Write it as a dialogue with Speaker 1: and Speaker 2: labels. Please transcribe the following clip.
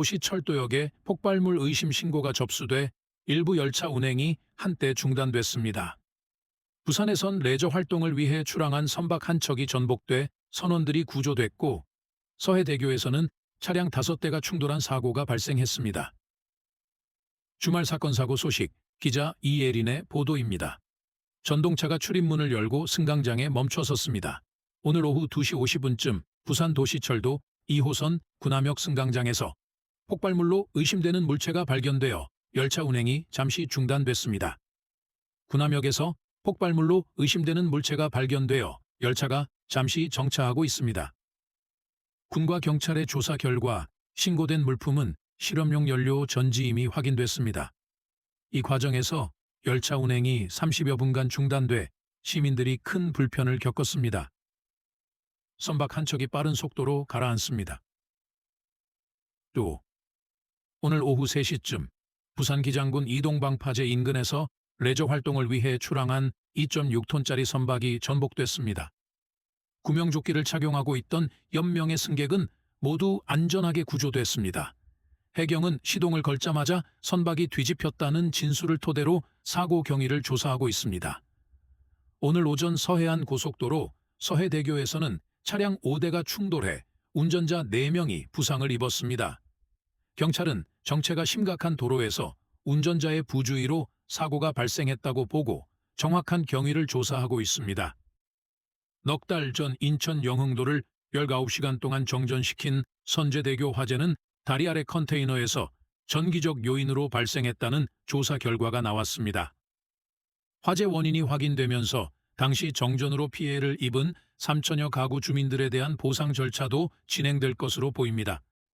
Speaker 1: 도시 철도역에 폭발물 의심 신고가 접수돼 일부 열차 운행이 한때 중단됐습니다. 부산에선 레저 활동을 위해 출항한 선박 한 척이 전복돼 선원들이 구조됐고 서해대교에서는 차량 다섯 대가 충돌한 사고가 발생했습니다. 주말 사건 사고 소식 기자 이예린의 보도입니다. 전동차가 출입문을 열고 승강장에 멈춰섰습니다. 오늘 오후 2시 50분쯤 부산 도시철도 2호선 군함역 승강장에서 폭발물로 의심되는 물체가 발견되어 열차 운행이 잠시 중단됐습니다. 군함역에서 폭발물로 의심되는 물체가 발견되어 열차가 잠시 정차하고 있습니다. 군과 경찰의 조사 결과 신고된 물품은 실험용 연료 전지임이 확인됐습니다. 이 과정에서 열차 운행이 30여 분간 중단돼 시민들이 큰 불편을 겪었습니다. 선박 한 척이 빠른 속도로 가라앉습니다. 또 오늘 오후 3시쯤 부산 기장군 이동방파제 인근에서 레저 활동을 위해 출항한 2.6톤짜리 선박이 전복됐습니다. 구명조끼를 착용하고 있던 연명의 승객은 모두 안전하게 구조됐습니다. 해경은 시동을 걸자마자 선박이 뒤집혔다는 진술을 토대로 사고 경위를 조사하고 있습니다. 오늘 오전 서해안 고속도로 서해대교에서는 차량 5대가 충돌해 운전자 4명이 부상을 입었습니다. 경찰은 정체가 심각한 도로에서 운전자의 부주의로 사고가 발생했다고 보고 정확한 경위를 조사하고 있습니다. 넉 달 전 인천 영흥도를 19시간 동안 정전시킨 선제대교 화재는 다리 아래 컨테이너에서 전기적 요인으로 발생했다는 조사 결과가 나왔습니다. 화재 원인이 확인되면서 당시 정전으로 피해를 입은 3천여 가구 주민들에 대한 보상 절차도 진행될 것으로 보입니다.